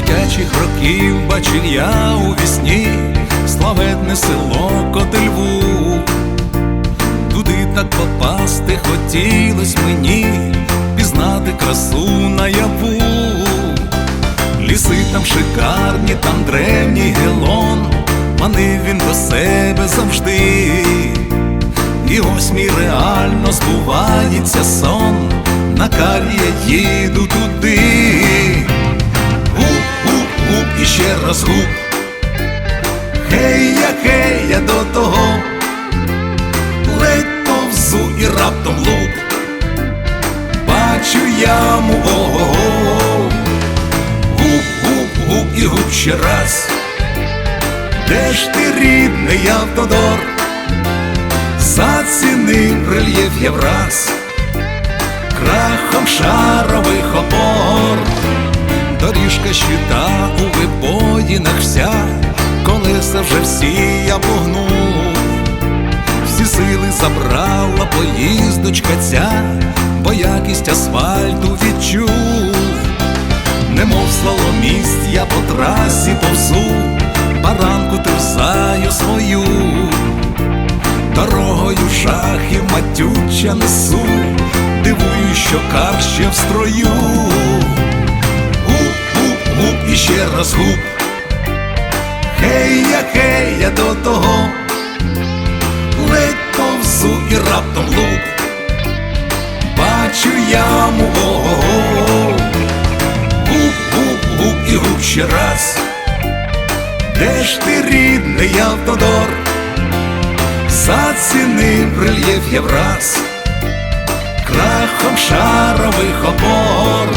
дитячих років бачив я у вісні славетне село Котельву. Туди так попасти хотілось мені, пізнати красу наяву. Ліси там шикарні, там древній гелон, манив він до себе завжди. І ось мій реально збувається сон, на карі я їду туди. Ледь і раптом луп. Бачу яму ого-го, гуп-гуп-гуп і гуп ще раз. Де ж ти рідний автодор? Зацінив рельєф я враз, крахом шарових опор, доріжка щита у вибоїнах вся, колеса вже всі я погнув, сили забрала поїздочка ця, бо якість асфальту відчув, немов слаломіст я по трасі повзу, баранку терзаю свою. Дорогою шахів матюча несу, дивую, що кар ще в строю. Гуп-гуп-гуп і ще раз гуп. Гей, я гей, я до того, раптом луп. Бачу яму ого. Гуп-гуп-гуп і гуп ще раз. Де ж ти рідний автодор? Зацінив рельєф я крахом шарових опор.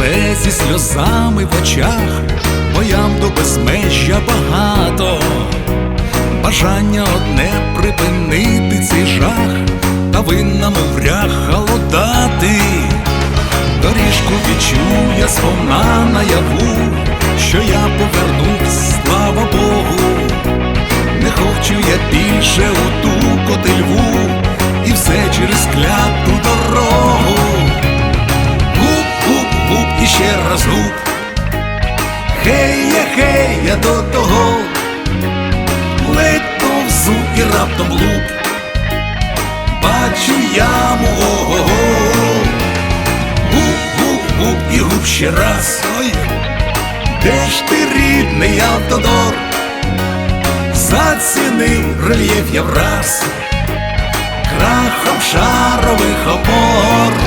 На зі сльозами в очах, бо ям до безмежжя багато, бажання одне припинити цей жах, та винна моврях холодати. Доріжку відчув я сповна наяву, що я повернусь, слава Богу. Раптом луп. Бачу яму ого-го. Гуп-гуп-гуп і гуп ще раз. Ой, де ж ти рідний автодор? Зацінив рельєф я враз, крахом шарових опор.